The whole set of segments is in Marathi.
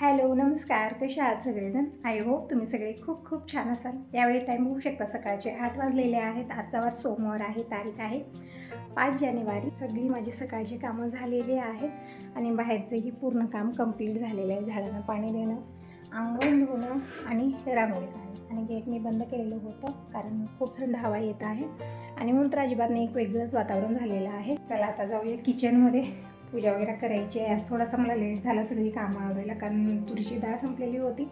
हॅलो नमस्कार. कसे आहात सगळेजण? आय होप तुम्ही सगळे खूप खूप छान असाल. यावेळी टाईम होऊ शकता सकाळचे आठ वाजलेले आहेत. आजचा वार सोमवार आहे तारीख आहे. पाच जानेवारी. सगळी माझी सकाळची कामं झालेली आहेत आणि बाहेरचंही पूर्ण काम कंप्लीट झालेलं आहे. झाडांना पाणी देणं अंगण धुणं आणि रांगोळी काढणं. आणि गेट मी बंद केलेलं होतं कारण खूप थंड हवा येत आहे. आणि म्हणून तर अजिबात एक वेगळंच वातावरण झालेलं आहे. चला आता जाऊया किचनमध्ये पूजा वगैरे करायची आहे. आज थोडासा मला लेट झाला सगळी कामं आवरायला कारण तुरीची डाळ संपलेली होती.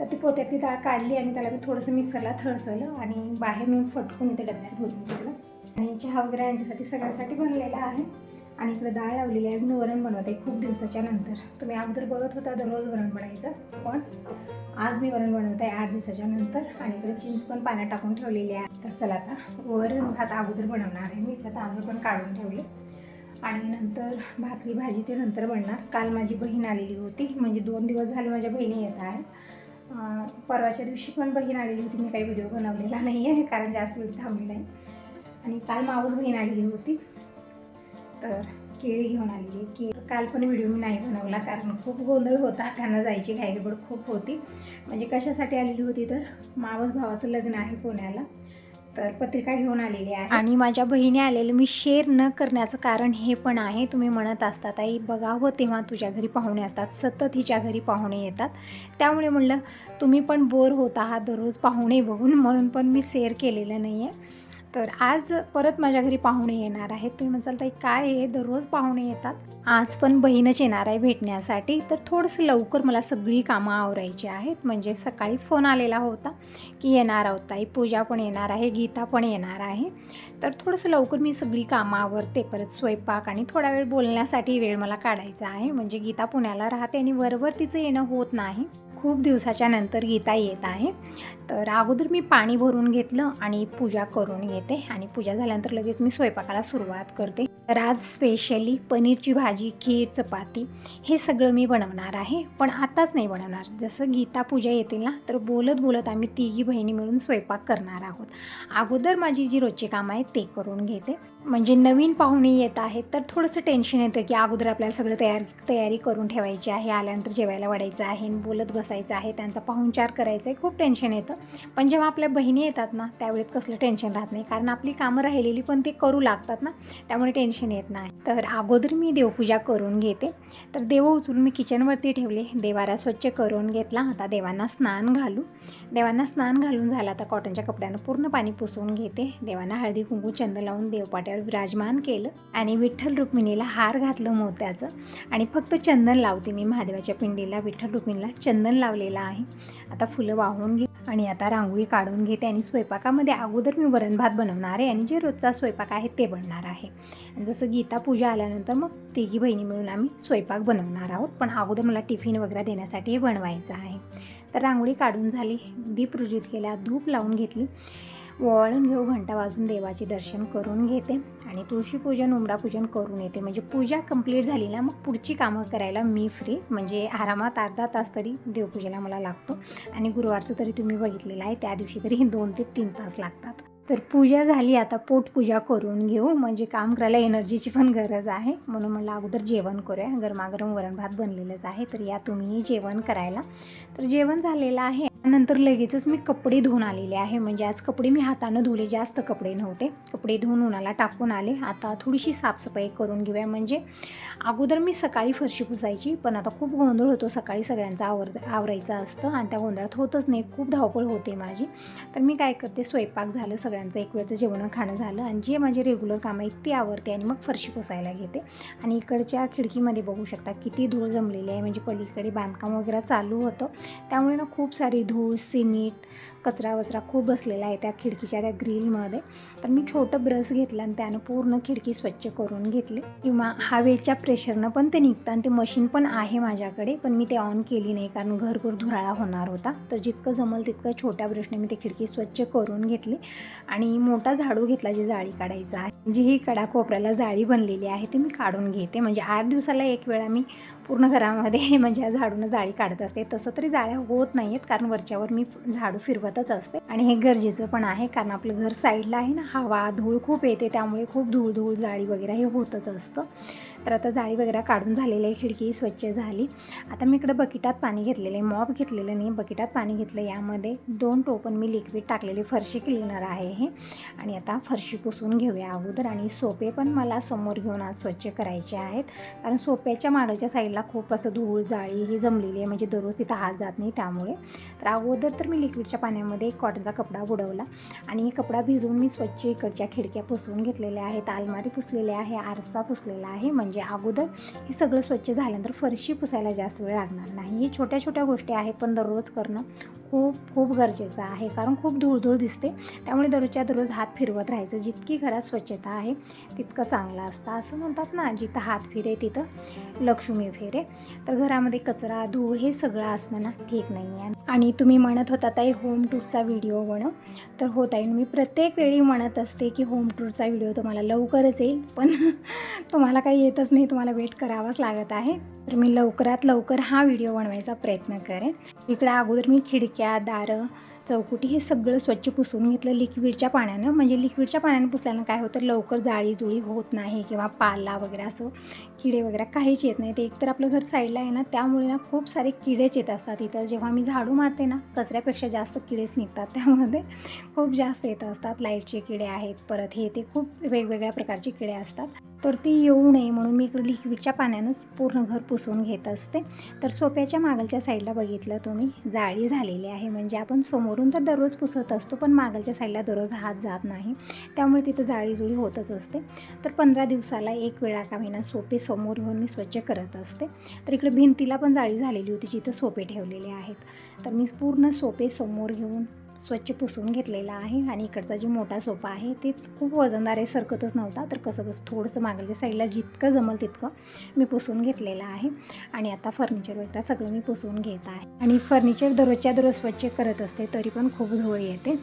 तर ती पोत्यातली डाळ काढली आणि त्याला मी थोडंसं मिक्सरला थळसलं आणि बाहेर मी फटकून इथे डब्यात भरून ठेवलं आणि चहा वगैरे यांच्यासाठी सगळ्यासाठी बनलेला आहे. आणि इकडे डाळ लावलेली आहे. आज मी वरण बनवत आहे खूप दिवसाच्या नंतर. तुम्ही अगोदर बघत होता दररोज वरण बनायचं पण आज मी वरण बनवत आहे आठ दिवसाच्या नंतर. आणि इकडे चिंच पण पाण्यात टाकून ठेवलेली आहे. तर चला आता वरण भात अगोदर बनवणार आहे. मी इकडे तांदूळ पण काढून ठेवले. आणि नंतर भाकरी भाजी ते नंतर बनणार. काल माझी बहीण आलेली होती. म्हणजे दोन दिवस झाले माझ्या बहिणी येत आहेत. परवाच्या दिवशी पण बहीण आलेली होती. मी काही व्हिडिओ बनवलेला नाही आहे कारण जास्त वेळ थांबलेला आहे आणि काल मावस बहीण आलेली होती. तर केळी घेऊन आलेली की काल पण व्हिडिओ मी नाही बनवला कारण खूप गोंधळ होता. त्यांना जायची घाईगडबड खूप होती. म्हणजे कशासाठी आलेली होती तर मावस भावाचं लग्न आहे पुण्याला. तर पत्रिका घेऊन आलेली आहे. आणि माझ्या बहिणी आलेलं मी शेअर न करण्याचं कारण हे पण आहे. तुम्ही म्हणत असतात आई बघावं हो, तेव्हा तुझ्या घरी पाहुणे असतात. सतत हिच्या घरी पाहुणे येतात. त्यामुळे म्हणलं तुम्ही पण बोर होत आहात दररोज पाहुणे बघून म्हणून पण मी शेअर केलेलं नाही आहे तर आज परत माझ्या घरी पाहुणे येणार आहेत. तुम्ही म्हणाल ताई काय आहे? दररोज पाहुणे येतात. आज पण बहीणच येणार आहे भेटण्यासाठी. तर थोडंसं लवकर मला सगळी कामं आवरायची आहेत. म्हणजे सकाळीच फोन आलेला होता की येणार आहोत ताई. पूजा पण येणार आहे गीता पण येणार आहे. तर थोडंसं लवकर मी सगळी कामं आवरते. परत स्वयंपाक आणि थोडा वेळ बोलण्यासाठी वेळ मला काढायचा आहे. म्हणजे गीता पुण्याला राहते आणि वरवर तिचं येणं होत नाही. खूप दिवसाच्या नंतर गीता येत आहे. तर अगोदर मी पाणी भरून घेतलं आणि पूजा करून घेते आणि पूजा झाल्यानंतर लगेच मी स्वयंपाकाला सुरुवात करते. तर आज स्पेशली पनीरची भाजी खीर चपाती हे सगळं मी बनवणार आहे. पण आताच नाही बनवणार. जसं गीता पूजा येतील ना तर बोलत बोलत आम्ही तिघी बहिणी मिळून स्वयंपाक करणार आहोत. अगोदर माझी जी रोजची कामं आहेत ते करून घेते. म्हणजे नवीन पाहुणे येत आहेत तर थोडंसं टेन्शन येतं की अगोदर आपल्याला सगळं तयार तयारी करून ठेवायची आहे. आल्यानंतर जेवायला वाढायचं आहे आणि बोलत बसायचं आहे त्यांचा पाहुणचार करायचा आहे. खूप टेन्शन येतं. पण जेव्हा आपल्या बहिणी येतात ना त्यावेळेत कसलं टेन्शन राहत नाही. कारण आपली कामं राहिलेली पण ते करू लागतात ना. त्यामुळे टेन्शन येत नाही. तर अगोदर मी देवपूजा करून घेते. तर देव उचलून मी किचनवरती ठेवले. देवारा स्वच्छ करून घेतला. आता देवांना स्नान घालू. देवांना स्नान घालून झालं. आता कॉटनच्या कपड्यानं पूर्ण पाणी पुसवून घेते. देवांना हळदी कुंकू चंद लावून देवपाट्यावर विराजमान केलं. आणि विठ्ठल रुक्मिणीला हार घातलं मोत्याचं. आणि फक्त चंदन लावते मी. महादेवाच्या पिंडीला विठ्ठल रुक्मिणीला चंदन लावलेलं आहे. आता फुलं वाहून घे आणि आता रांगोळी काढून घेते आणि स्वयंपाकामध्ये अगोदर मी वरण भात बनवणार आहे आणि जे रोजचा स्वयंपाक आहे ते बनणार आहे. जसं गीता पूजा आल्यानंतर मग तिघी बहिणी मिळून आम्ही स्वयंपाक बनवणार आहोत. पण अगोदर मला टिफिन वगैरे देण्यासाठी बनवायचं आहे. तर रांगोळी काढून झाली दीप रुजित केला धूप लावून घेतली. वळून घेऊ घंटा वाजून देवाचे दर्शन करून घेते आणि तुळशीपूजन उमरापूजन करून येते. म्हणजे पूजा कंप्लीट झाली ना मग पुढची कामं करायला मी फ्री म्हणजे आरामात अर्धा तास तरी देवपूजेला मला लागतो. आणि गुरुवारचं तरी तुम्ही बघितलेलं आहे त्या दिवशी तरी दोन ते तीन तास लागतात. तर पूजा झाली आता पोटपूजा करून घेऊ. म्हणजे काम करायला एनर्जीची पण गरज आहे. म्हणून मला अगोदर जेवण करूया. गरमागरम वरण भात बनलेलंच आहे. तर या तुम्ही जेवण करायला. तर जेवण झालेलं आहे. नंतर लगेचच मी कपडे धुवून आलेले आहे. म्हणजे आज कपडे मी हातानं धुले जास्त कपडे नव्हते. कपडे धुवून उन्हाला टाकून आले. आता थोडीशी साफसफाई करून घेऊया. म्हणजे अगोदर मी सकाळी फरशी पुसायची पण आता खूप गोंधळ होतो. सकाळी सगळ्यांचा आवर आवरायचं असतं आणि त्या गोंधळात होतच नाही. खूप धावपळ होते माझी. तर मी काय करते स्वयंपाक झालं सगळ्यांचं एक वेळचं जेवण खाणं झालं आणि जे माझे रेग्युलर कामं आहेत ते आवरते आणि मग फरशी पुसायला घेते. आणि इकडच्या खिडकीमध्ये बघू शकता किती धूळ जमलेली आहे. म्हणजे पलीकडे बांधकाम वगैरे चालू होतं. त्यामुळे ना खूप सारी धूळ सिमेंट कचरा वचरा खूप बसलेला आहे त्या खिडकीच्या त्या ग्रीलमध्ये. तर मी छोटं ब्रश घेतलं आणि त्यानं पूर्ण खिडकी स्वच्छ करून घेतली. किंवा हवेच्या प्रेशरनं पण ते निघतं आणि ते मशीन पण आहे माझ्याकडे पण मी ते ऑन केली नाही कारण घरभर धुराळा होणार होता. तर जितकं जमल तितकं छोट्या ब्रशने मी ते खिडकी स्वच्छ करून घेतली. आणि मोठा झाडू घेतला जी जाळी काढायचा आहे. जी ही कडा कोपऱ्याला जाळी बनलेली आहे ती मी काढून घेते. म्हणजे आठ दिवसाला एक वेळा मी पूर्ण घरामध्ये म्हणजे या झाडूनं जाळी काढत असते. तसं तरी जाळ्या होत नाही आहेत कारण वरच्यावर मी झाडू फिरवतच असते. आणि हे गरजेचं पण आहे कारण आपलं घर साईडला आहे ना हवा धूळ खूप येते त्यामुळे खूप धूळ धूळ जाळी वगैरे हे होतच असतं. तर आता जाळी वगैरे काढून झालेली आहे खिडकी स्वच्छ झाली. आता मी इकडं बकेटात पाणी घेतलेलं आहे मॉप घेतलेलं नाही बकेटात पाणी घेतलं. यामध्ये दोन टोपण मी लिक्विड टाकलेले फरशी क्लिनर आहे हे. आणि आता फरशी पुसून घेऊया अगोदर. आणि सोपे पण मला समोर घेऊन आज स्वच्छ करायचे आहेत. कारण सोप्याच्या मागच्या साईडला खूप असं धूळ जाळी ही जमलेली आहे. म्हणजे दररोज तिथं हात जात नाही त्यामुळे. तर अगोदर तर मी लिक्विडच्या पाण्यामध्ये एक कॉटनचा कपडा बुडवला. आणि कपडा भिजवून मी स्वच्छ इकडच्या खिडक्या पुसून घेतलेल्या आहेत. अलमारी पुसलेली आहे आरसा पुसलेला आहे. म्हणजे म्हणजे अगोदर हे सगळं स्वच्छ झाल्यानंतर फरशी पुसायला जास्त वेळ लागणार नाही. ही छोट्या छोट्या गोष्टी आहेत पण दररोज करणं खूप खूप गरजेचं आहे. कारण खूप धूळधूळ दिसते. त्यामुळे दररोजच्या दररोज हात फिरवत राहायचं. जितकी घरात स्वच्छता आहे तितकं चांगलं असतं. असं म्हणतात ना जिथं हात फिरे तिथं लक्ष्मी फिरे. तर घरामध्ये कचरा धूळ हे सगळं असणं ना ठीक नाही आहे आणि तुम्ही म्हणत होता ताई होम टूरचा व्हिडिओ बनव. तर हो ताई मी प्रत्येक वेळी म्हणत असते की होम टूरचा व्हिडिओ तुम्हाला लवकरच येईल. पण तुम्हाला काही येत नाही तुम्हाला वेट करावाच लागत आहे. तर मी लवकरात लवकर हा व्हिडिओ बनवायचा प्रयत्न करेन. इकडे अगोदर मी खिडक्या दारं चौकुटी हे सगळं स्वच्छ पुसून घेतलं लिक्विडच्या पाण्यानं. म्हणजे लिक्विडच्या पाण्यानं पुसल्यानं काय होतं लवकर जाळी जुळी होत नाही किंवा पाला वगैरे असं किडे वगैरे काहीच येत नाही. ते एकतर आपलं घर साईडला आहे ना त्यामुळे ना खूप सारे किडेच येत असतात इथं. जेव्हा मी झाडू मारते ना कचऱ्यापेक्षा जास्त किडेच निघतात त्यामध्ये. खूप जास्त येत असतात. लाईटचे किडे आहेत परत हे ते खूप वेगवेगळ्या प्रकारचे किडे असतात. तर ती येऊ नये म्हणून मी इकडे लिक्विडच्या पाण्यानंच पूर्ण घर पुसवून घेत असते. तर सोप्याच्या मागलच्या साईडला बघितलं तुम्ही जाळी झालेली आहे. म्हणजे आपण समोरून तर दररोज पुसत असतो पण मागलच्या साईडला दररोज हात जात नाही. त्यामुळे तिथं जाळी जुळी होतच असते. तर पंधरा दिवसाला एक वेळा का महिना सोपे समोर घेऊन मी स्वच्छ करत असते. तर इकडे भिंतीला पण जाळी झालेली होती जिथं सोपे ठेवलेले आहेत. तर मी पूर्ण सोपे समोर घेऊन स्वच्छ पुसून घेतलेला आहे आणि इकडचा जो मोठा सोफा आहे ते खूप वजनदार आहे सरकतच नव्हता. तर कसं बस थोडंसं मागलच्या साईडला जितकं जमल तितकं मी पुसून घेतलेलं आहे. आणि आता फर्निचर वगैरे सगळं मी पुसून घेत आहे. आणि फर्निचर दररोजच्या दररोज स्वच्छ करत असते तरी पण खूप झोळ येते.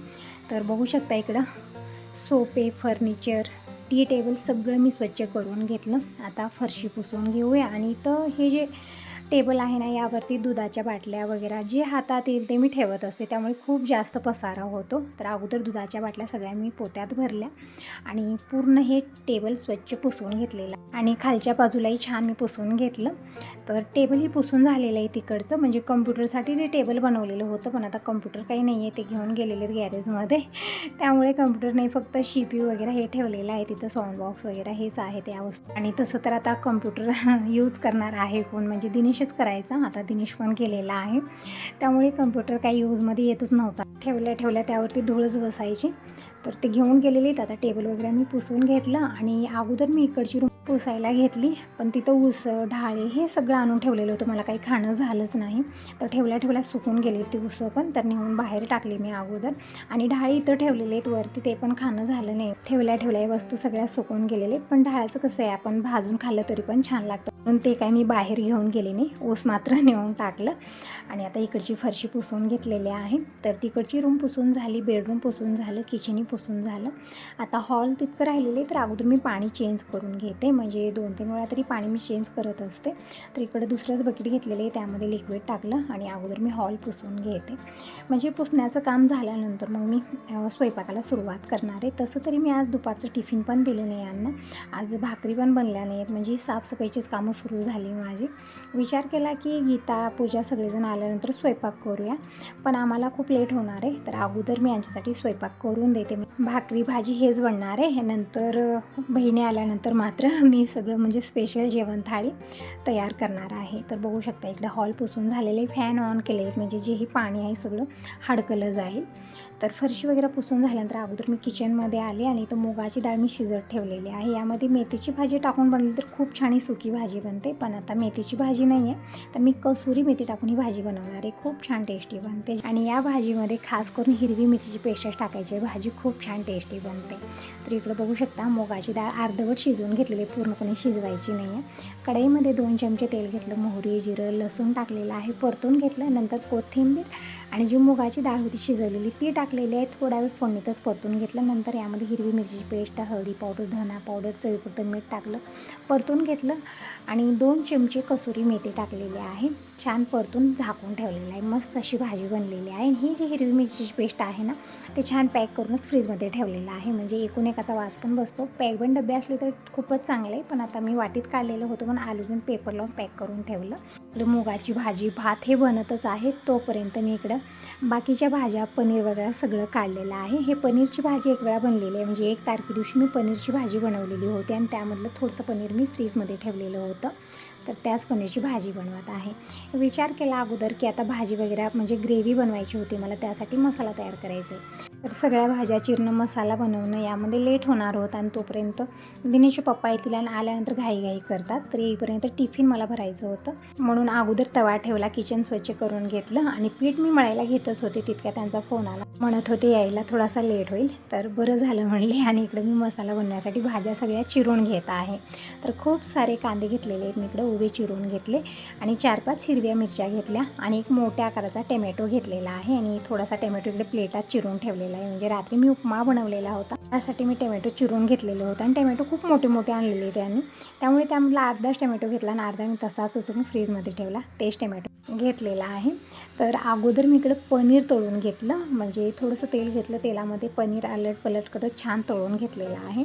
तर बघू शकता इकडं सोपे फर्निचर टी टेबल सगळं मी स्वच्छ करून घेतलं. आता फरशी पुसून घेऊया. आणि इथं हे जे टेबल आहे ना यावरती दुधाच्या बाटल्या वगैरे जे हातात येईल ते मी ठेवत असते. त्यामुळे खूप जास्त पसारा होतो. तर अगोदर दुधाच्या बाटल्या सगळ्या मी पोत्यात भरल्या आणि पूर्ण हे टेबल स्वच्छ पुसून घेतलेलं. आणि खालच्या बाजूलाही छान मी पुसून घेतलं. तर टेबलही पुसून झालेलं आहे तिकडचं. म्हणजे कम्प्युटरसाठी ते टेबल बनवलेलं होतं पण आता कम्प्युटर काही नाही आहे. ते घेऊन गेलेले आहेत गॅरेजमध्ये. त्यामुळे कम्प्युटर नाही फक्त शी पी वगैरे हे ठेवलेलं आहे. तिथं साऊंड बॉक्स वगैरे हेच आहे त्या वस्तू आणि तसं तर आता कम्प्युटर यूज करणार आहे कोण? म्हणजे दिनेश दिनेशच करायचा. आता दिनेश पण केलेला आहे. त्यामुळे कम्प्युटर काही यूजमध्ये येतच नव्हता. ठेवल्या ठेवल्या त्यावरती धूळच बसायची. तर ते घेऊन गेलेली आता टेबल वगैरे मी पुसून घेतलं आणि अगोदर मी इकडची रूम पुसायला घेतली. पण तिथं ऊस ढाळे हे सगळं आणून ठेवलेलं होतं. मला काही खाणं झालंच नाही. तर ठेवल्या ठेवल्या सुकून गेली ती उसं पण. तर नेऊन बाहेर टाकली मी अगोदर. आणि ढाळे इथं ठेवलेले आहेत. वरती ते पण खाणं झालं नाही. ठेवल्या ठेवल्या वस्तू सगळ्या सुकून गेलेले पण ढाळाचं कसं आहे आपण भाजून खाल्लं तरी पण छान लागतं. म्हणून ते काय मी बाहेर घेऊन गेले नाही. ऊस मात्र नेऊन टाकलं. आणि आता इकडची फरशी पुसून घेतलेली आहे. तर तिकडची रूम पुसून झाली बेडरूम पुसून झालं किचनही पुसून झालं. आता हॉल तितकं राहिलेले तर अगोदर मी पाणी चेंज करून घेते. म्हणजे दोन तीन वेळा तरी पाणी मी चेंज करत असते. तर इकडे दुसरंच बकेट घेतलेले त्यामध्ये लिक्विड टाकलं आणि अगोदर मी हॉल पुसून घेते. म्हणजे पुसण्याचं काम झाल्यानंतर मग मी स्वयंपाकाला सुरुवात करणार आहे. तसं तरी मी आज दुपारचं टिफिन पण दिलं नाही यांना. आज भाकरी पण बनल्या नाहीत. म्हणजे साफसफाईचीच कामं सुरू झाली माझी. विचार केला की गीता पूजा सगळेजण आल्यानंतर स्वयंपाक करूया. पण आम्हाला खूप लेट होणार आहे. तर अगोदर मी यांच्यासाठी स्वयंपाक करून देते. मी भाकरी भाजी हेच बनणार आहे. नंतर बहिणी आल्यानंतर मात्र मी सगळं म्हणजे स्पेशल जेवण थाळी तयार करणार आहे. तर बघू शकता इकडे हॉल पुसून झालेले फॅन ऑन केले आहेत म्हणजे जेही पाणी आहे सगळं हडकलं जाईल. तर फरशी वगैरे पुसून झाल्यानंतर अगोदर मी किचनमध्ये आले आणि तो मुगाची डाळ मी शिजत ठेवलेली आहे. यामध्ये मेथीची भाजी टाकून बनली तर खूप छान ही सुकी भाजी बनते. पण आता मेथीची भाजी नाही आहे. तर मी कसुरी मेथी टाकून ही भाजी बनवणार आहे. खूप छान टेस्टी बनते. आणि या भाजीमध्ये खास करून हिरवी मिरचीची पेस्टच टाकायची आहे. भाजी खूप छान टेस्टी बनते. तर इकडं बघू शकता मुगाची डाळ अर्धवट शिजवून घेतलेली पूर्णपणे शिजवायची नाही आहे. कढईमध्ये दोन चमचे तेल घेतलं. मोहरी जिरं लसूण टाकलेलं आहे. परतून घेतलं. नंतर कोथिंबीर आणि जी मुगाची डाळ होती शिजवलेली ती टाकलेली आहे. थोडा वेळ फोडणीतच परतून घेतलं. नंतर यामध्ये हिरवी मिरचीची पेस्ट हळदी पावडर धना पावडर चवीपुरतं मीठ टाकलं परतून घेतलं. आणि दोन चमचे कसुरी मेथी टाकलेली आहे. छान परतून झाकून ठेवलेलं आहे. मस्त अशी भाजी बनलेली आहे. आणि ही जी हिरवी मिरचीची पेस्ट आहे ना ते छान पॅक करूनच फ्रीजमध्ये ठेवलेलं आहे. म्हणजे एकूण एकाचा वास पण बसतो. पॅक पण डबे असले तर खूपच चांगले आहे. पण आता मी वाटीत काढलेलं होतं पण आलू पण पेपर लावून पॅक करून ठेवलं. इकडं मुगाची भाजी भात हे बनतच आहे. तोपर्यंत मी इकडं बाकीच्या भाज्या पनीर वगैरे सगळं काढलेलं आहे. हे पनीरची भाजी एक वेळा बनलेली आहे. म्हणजे एक तारखे दिवशी मी पनीरची भाजी बनवलेली होती. आणि त्यामधलं थोडंसं पनीर मी फ्रीजमध्ये ठेवलेलं होतं. तर त्याच पनीरची भाजी बनवत आहे. विचार केला अगोदर की आता भाजी वगैरे म्हणजे ग्रेव्ही बनवायची होती मला त्यासाठी मसाला तयार करायचा आहे. तर सगळ्या भाज्या चिरणं मसाला बनवणं यामध्ये लेट होणार होतं आणि तोपर्यंत दिनेशचे पप्पा येतील आणि आल्यानंतर घाईघाई करतात. तर येईपर्यंत टिफिन मला भरायचं होतं. म्हणून अगोदर तवा ठेवला किचन स्वच्छ करून घेतलं आणि पीठ मी मळायला घेतच होते तितक्या त्यांचा फोन आला. म्हणत होते यायला थोडासा लेट होईल. तर बरं झालं म्हणले आणि इकडं मी मसाला बनवण्यासाठी भाज्या सगळ्या चिरून घेत आहे. तर खूप सारे कांदे घेतलेले आहेत मी इकडं. उभे चिरून घेतले आणि चार पाच हिरव्या मिरच्या घेतल्या आणि एक मोठ्या आकाराचा टोमॅटो घेतलेला आहे. आणि थोडासा टोमॅटो इकडे प्लेटात चिरून ठेवलेला आहे. म्हणजे रात्री मी उपमा बनवलेला होता. त्यासाठी मी टोमॅटो चिरून घेतलेलं होतं. आणि टोमॅटो खूप मोठे मोठे आणलेले त्यांनी त्यामुळे त्यामधला अर्धाच टोमॅटो घेतला आणि अर्धा मी तसाच उचलून फ्रीजमध्ये ठेवला. तेच टमॅटो घेतलेला आहे. तर अगोदर मी इकडं पनीर तळून घेतलं. म्हणजे थोडंसं तेल घेतलं. तेलामध्ये पनीर अलट पलट करत छान तळून घेतलेलं आहे.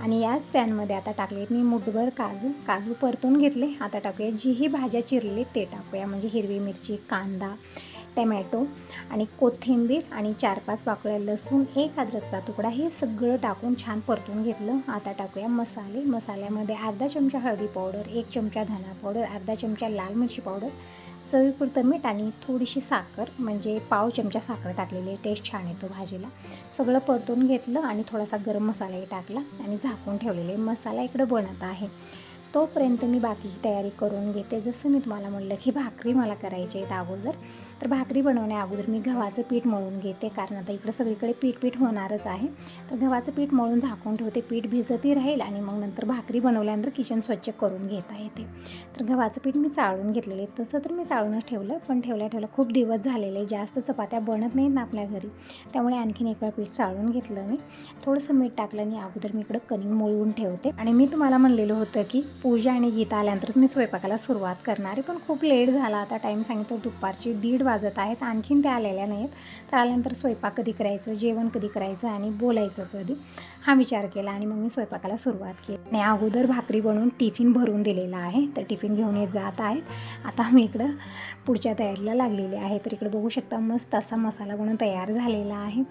आणि याच पॅनमध्ये आता टाकले मी मुठभर काजू. काजू परतून घेतले. आता टाकूया. जी ही भाज्या चिरली ते टाकूया. म्हणजे हिरवी मिरची कांदा टमॅटो आणि कोथिंबीर आणि चार पाच पाकळ्या लसूण एक अद्रकचा तुकडा हे सगळं टाकून छान परतून घेतलं. आता टाकूया मसाले. मसाल्यामध्ये अर्धा चमचा हळदी पावडर एक चमचा धना पावडर अर्धा चमचा लाल मिरची पावडर चवीपुरतं मीठ आणि थोडीशी साखर म्हणजे पाव चमचा साखर टाकलेली आहे. टेस्ट छान येतो भाजीला. सगळं परतून घेतलं आणि थोडासा गरम मसालाही टाकला आणि झाकून ठेवलेले मसाला इकडं बनत आहे. तोपर्यंत मी बाकीची तयारी करून घेते. जसं मी तुम्हाला म्हणलं की भाकरी मला करायची आहेत अगोदर तर भाकरी बनवण्या अगोदर मी गव्हाचं पीठ मळून घेते कारण आता इकडं सगळीकडे पीठ पीठ होणारच आहे. तर गव्हाचं पीठ मळून झाकून ठेवते पीठ भिजतही राहील आणि मग नंतर भाकरी बनवल्यानंतर किचन स्वच्छ करून घेता येते. तर गव्हाचं पीठ मी चाळून घेतलेले तसं तर मी चाळूनच ठेवलं पण ठेवल्या ठेवलं खूप दिवस झालेले जास्त चपात्या बनत नाहीत ना आपल्या घरी त्यामुळे आणखीन एक वेळा पीठ चाळून घेतलं मी. थोडंसं मीठ टाकलं आणि अगोदर मी इकडं कणिक मळून ठेवते. आणि मी तुम्हाला म्हणलेलं होतं की पूजा आणि गीता आल्यानंतरच मी स्वयंपाकाला सुरुवात करणार आहे पण खूप लेट झाला. आता टाईम सांगितलं दुपारची दीड वाजत आहेत. आणखीन त्या आलेल्या नाहीत. तर आल्यानंतर स्वयंपाक कधी करायचं जेवण कधी करायचं आणि बोलायचं कधी. हा विचार केला आणि मग मी स्वयंपाकाला सुरुवात केली. आणि अगोदर भाकरी बनवून टिफिन भरून दिलेला आहे. तर टिफिन घेऊन येत जात आहेत. आता मी इकडं पुढच्या तयारीला लागलेली आहे. तर इकडं बघू शकता मस्त असा मसाला बनवून तयार झालेला आहे.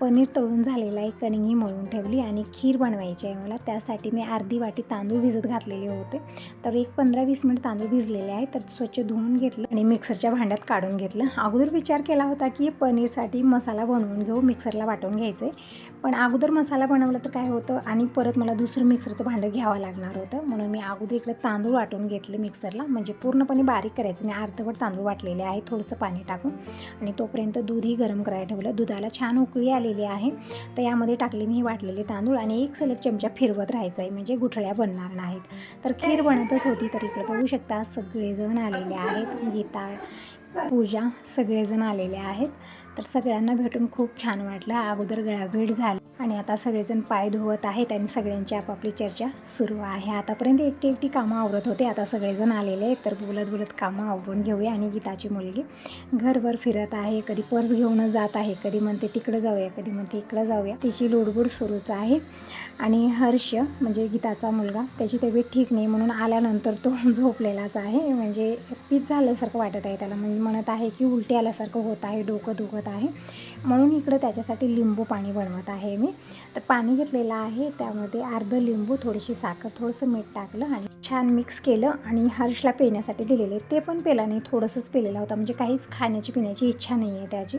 पनीर तळून झालेला आहे कणिंगी मळून ठेवली आणि खीर बनवायची आहे मला. त्यासाठी मी अर्धी वाटी तांदूळ भिजत घातलेले होते. तर एक पंधरा वीस मिनिट तांदूळ भिजलेले आहे तर स्वच्छ धुवून घेतलं आणि मिक्सरच्या भांड्यात काढून घेतलं. अगोदर विचार केला होता की पनीरसाठी मसाला बनवून घेऊ मिक्सरला वाटून घ्यायचं आहे पण अगोदर मसाला बनवला तर काय होतं आणि परत मला दुसरं मिक्सरचं भांडं घ्यावं लागणार होतं. म्हणून मी अगोदर इकडे तांदूळ वाटून घेतले मिक्सरला. म्हणजे पूर्णपणे बारीक करायचं. आणि अर्धवट तांदूळ वाटलेले आहे. थोडंसं पाणी टाकून. आणि तोपर्यंत दूधही गरम करायला ठेवलं. दुधाला छान उकळी आलेली आहे. तर यामध्ये टाकले मी वाटलेले तांदूळ. आणि एक सलग चमचा फिरवत राहायचं आहे. म्हणजे गुठळ्या बनणार नाहीत. तर खीर बनतच होती. तर इकडे बघू शकता सगळेजण आलेले आहेत. गीता पूजा सगळेजण आलेले आहेत. तर सगळ्यांना भेटून खूप छान वाटलं. अगोदर गळाभेट झाली. आणि आता सगळेजण पाय धुवत आहेत आणि सगळ्यांची आपापली चर्चा सुरू आहे. आतापर्यंत एकटी एकटी कामं आवरत होते. आता सगळेजण आलेले आहेत. तर बोलत बोलत कामं आवरून घेऊया. आणि गीताची मुलगी घरभर फिरत आहे. कधी पर्स घेऊनच जात आहे. कधी म्हणते तिकडं जाऊया. कधी म्हणते इकडं जाऊया. तिची लुडबुड सुरूच आहे. आणि हर्ष म्हणजे गीताचा मुलगा त्याची तब्येत ठीक नाही म्हणून आल्यानंतर तो झोपलेलाच आहे. म्हणजे पीच झाल्यासारखं वाटत आहे त्याला. म्हणजे म्हणत आहे की उलटी आल्यासारखं होत आहे डोकं दुखत आहे. म्हणून इकडं त्याच्यासाठी लिंबू पाणी बनवत आहे मी. तर पाणी घेतलेलं आहे त्यामध्ये अर्धं लिंबू थोडीशी साखर थोडंसं मीठ टाकलं आणि छान मिक्स केलं आणि हर्षला पिण्यासाठी दिलेले. ते पण पेला नाही थोडंसंच पेलेला होता. म्हणजे काहीच खाण्याची पिण्याची इच्छा नाही आहे त्याची.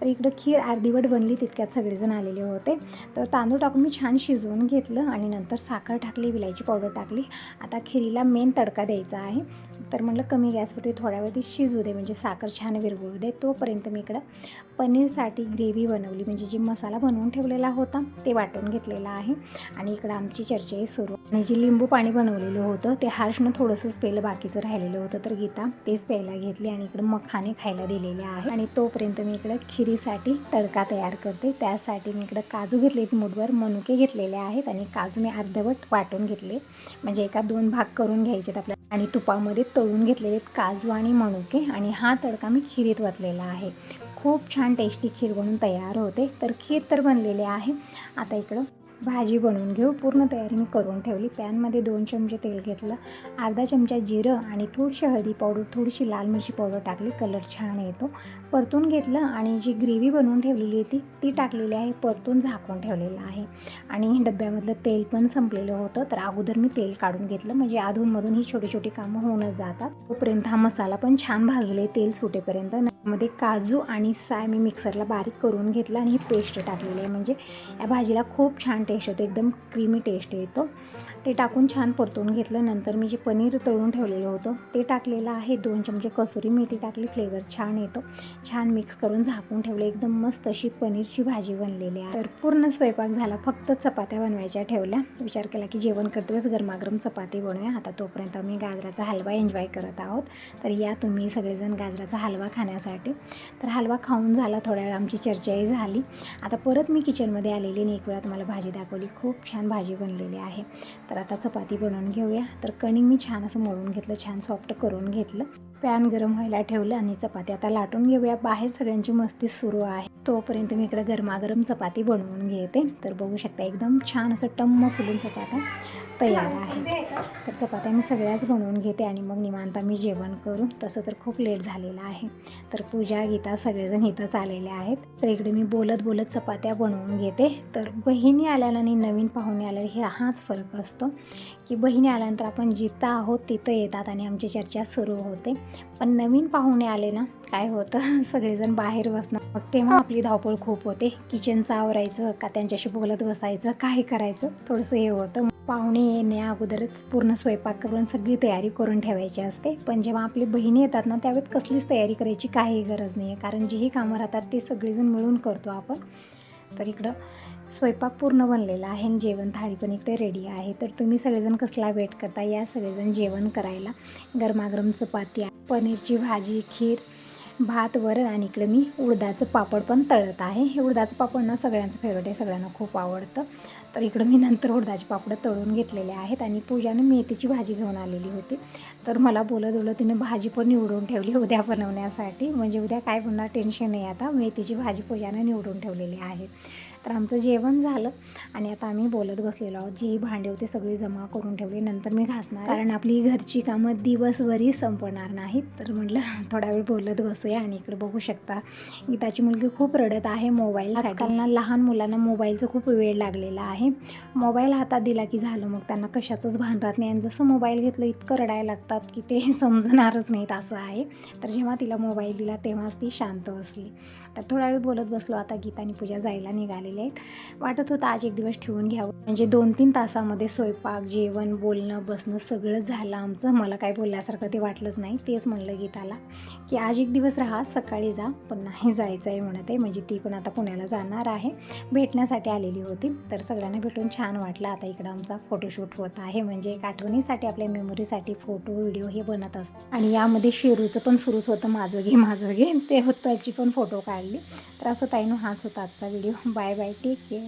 तर इकडं खीर अर्धीवट बनली तितक्यात सगळेजण आलेले होते. तर तांदूळ टाकून मी छान शिजवून घेतलं आणि नंतर साखर टाकली विलायची पावडर टाकली. आता खिरीला मेन तडका द्यायचा आहे. तर म्हटलं कमी गॅसवरती थोड्या वेळ ती शिजू दे म्हणजे साखर छान विरघळू दे. तोपर्यंत मी इकडं पनीरसाठी ग्रेव्ही बनवली. म्हणजे जी मसाला बनवून ठेवलेला होता ते वाटून घेतलेला आहे. आणि इकडं आमची चर्चाही सुरू. आणि जे लिंबू पाणी बनवलेलं होतं ते हर्षनं थोडंसंच पेलं बाकीचं राहिलेलं होतं. तर गीता तेच प्यायला घेतली आणि इकडं मखाने खायला दिलेले आहे. आणि तोपर्यंत मी इकडं खिरीसाठी तडका तयार करते. त्यासाठी मी इकडं काजू घेतले मुठभर मनुके घेतलेले आहेत आणि काजू मी अर्धवट वाटून घेतले. म्हणजे एका दोन भाग करून घ्यायचे आपल्याला. आणि तुपामध्ये तळून घेतलेले काजू आणि मनुके आणि हा तडका मी खिरीत वतलेला आहे. खूप छान टेस्टी खीर बनून तयार होते. तर खीर तर बनलेली आहे. आता इकडं भाजी बनवून घेऊ. पूर्ण तयारी मी करून ठेवली. पॅनमध्ये दोन चमचे तेल घेतलं. अर्धा चमचा जिरं आणि थोडीशी हळदी पावडर थोडीशी लाल मिरची पावडर टाकली. कलर छान येतो. परतून घेतलं आणि जी ग्रेव्ही बनवून ठेवलेली होती ती टाकलेली आहे. परतून झाकून ठेवलेलं आहे. आणि डब्यामधलं तेल पण संपलेलं होतं. तर अगोदर मी तेल काढून घेतलं. म्हणजे अधूनमधून ही छोटी छोटी कामं होऊनच जातात. तोपर्यंत हा मसाला पण छान भाजले. तेल सुटेपर्यंत. मध्ये काजू आणि साय मी मिक्सरला बारीक करून घेतलं आणि ही पेस्ट टाकलेली आहे. म्हणजे या भाजीला खूप छान टेस्ट येतो. एकदम क्रीमी टेस्ट येतो. ते टाकून छान परतून घेतलं. नंतर मी जे पनीर तळून ठेवलेलं होतं ते टाकलेलं आहे. दोन चमचे कसुरी मेथी टाकली. फ्लेवर छान येतो. छान मिक्स करून झाकून ठेवले. एकदम मस्त अशी पनीरची भाजी बनलेली आहे. तर पूर्ण स्वयंपाक झाला. फक्त चपात्या बनवायच्या ठेवल्या. विचार केला की जेवण करतेच. गरमागरम चपाती बनवूया. आता तोपर्यंत आम्ही गाजराचा हलवा एन्जॉय करत आहोत. तर या तुम्ही सगळेजण गाजराचा हलवा खाण्यासाठी. तर हलवा खाऊन झाला. थोड्या वेळ आमची चर्चाही झाली. आता परत मी किचनमध्ये आलेली आणि एक वेळा तुम्हाला भाजी दाखवली. खूप छान भाजी बनलेली आहे. तर आता चपाती बनवून घेऊया. तर कणिंग मी छान असं मळून घेतलं छान सॉफ्ट करून घेतलं. पॅन गरम व्हायला ठेवलं आणि चपाती. आता लाटून घेऊया. बाहेर सगळ्यांची मस्ती सुरू आहे. तोपर्यंत मी इकडे गरमागरम चपाती बनवून घेते. तर बघू शकता एकदम छान असं टम्म फुलून चपात्या तयार आहे तर चपात्या मी सगळ्याच बनवून घेते आणि मग निवांत मी जेवण करू. तसं तर खूप लेट झालेलं आहे. तर पूजा गीता सगळेजण इथंच आलेले आहेत. तर इकडे मी बोलत बोलत चपात्या बनवून घेते. तर बहिणी आल्याला आणि नवीन पाहुणे आल्याला हे हाच फरक असतो की बहिणी आल्यानंतर आपण जिथं आहोत तिथं येतात आणि आमची चर्चा सुरू होते. पण नवीन पाहुणे आले ना काय होतं? सगळेजण बाहेर बसणार. मग तेव्हा आपली धावपळ खूप होते. किचनचं आवरायचं का त्यांच्याशी बोलत बसायचं? काय करायचं? थोडंसं हे होतं. पाहुणे येण्या अगोदरच पूर्ण स्वयंपाक करून सगळी तयारी करून ठेवायची असते. पण जेव्हा आपली बहिणी येतात ना त्यावेळेस कसलीच तयारी करायची काही गरज नाही आहे कारण जीही कामं राहतात ते सगळेजण मिळून करतो आपण. तर इकडं स्वयंपाक पूर्ण बनलेला आहे आणि जेवण थाळी पण इकडे रेडी आहे. तर तुम्ही सगळेजण कसला वेट करता? या सगळेजण जेवण करायला. गरमागरम चपाती पनीरची भाजी खीर भात वरण आणि इकडे मी उडदाचं पापड पण तळत आहे. हे उडदाचं पापड ना सगळ्यांचं फेवरेट आहे सगळ्यांना खूप आवडतं. तर इकडं मी नंतर उडदाचे पापड तळून घेतलेले आहेत आणि पूजाने मेथीची भाजी घेऊन आलेली होती. तर मला बोलत बोलत तिने भाजी पण निवडून ठेवली उद्या बनवण्यासाठी. म्हणजे उद्या काय पुन्हा टेन्शन नाही आता. मेथीची भाजी पूजाने निवडून ठेवलेली आहे. तर आमचं जेवण झालं आणि आता आम्ही बोलत बसलेलो आहोत. जी भांडी होती सगळी जमा करून ठेवली. नंतर मी घासणार. कारण आपली घरची कामं दिवसभरही संपणार नाहीत. तर म्हटलं थोडा वेळ बोलत बसूया आणि इकडे बघू शकता. गीताची मुलगी खूप रडत आहे मोबाईल आजकाल ना लहान मुलांना मोबाईलचं खूप वेळ लागलेला आहे. मोबाईल हातात दिला की झालं. मग त्यांना कशाचंच भान राहत नाही. आणि जसं मोबाईल घेतलं इतकं रडायला लागतं. असतात की ते समजणारच नाहीत असं आहे. तर जेव्हा तिला मोबाईल दिला तेव्हाच ती शांत बसली. तर थोडा वेळ बोलत बसलो. आता गीता आणि पूजा जायला निघालेले आहेत. वाटत होतं आज एक दिवस ठेवून घ्यावं. म्हणजे दोन तीन तासामध्ये स्वयंपाक जेवण बोलणं बसणं सगळं झालं आमचं. मला काय बोलल्यासारखं ते वाटलंच नाही. तेच म्हणलं गीताला की आज एक दिवस राहा सकाळी जा. पण नाही जायचं आहे म्हणत आहे. म्हणजे ती पण आता पुण्याला जाणार आहे. भेटण्यासाठी आलेली होती. तर सगळ्यांना भेटून छान वाटलं. आता इकडं आमचा फोटोशूट होत आहे. म्हणजे एक आठवणीसाठी आपल्या मेमरीसाठी फोटो व्हिडिओ हे बनत असतं आणि यामध्ये शेरूचं पण सुरूच होतं माझं घे माझं घे. ते होतं त्याची पण फोटो काढली. तर असं ताईनं हाच होता आजचा video bye bye take care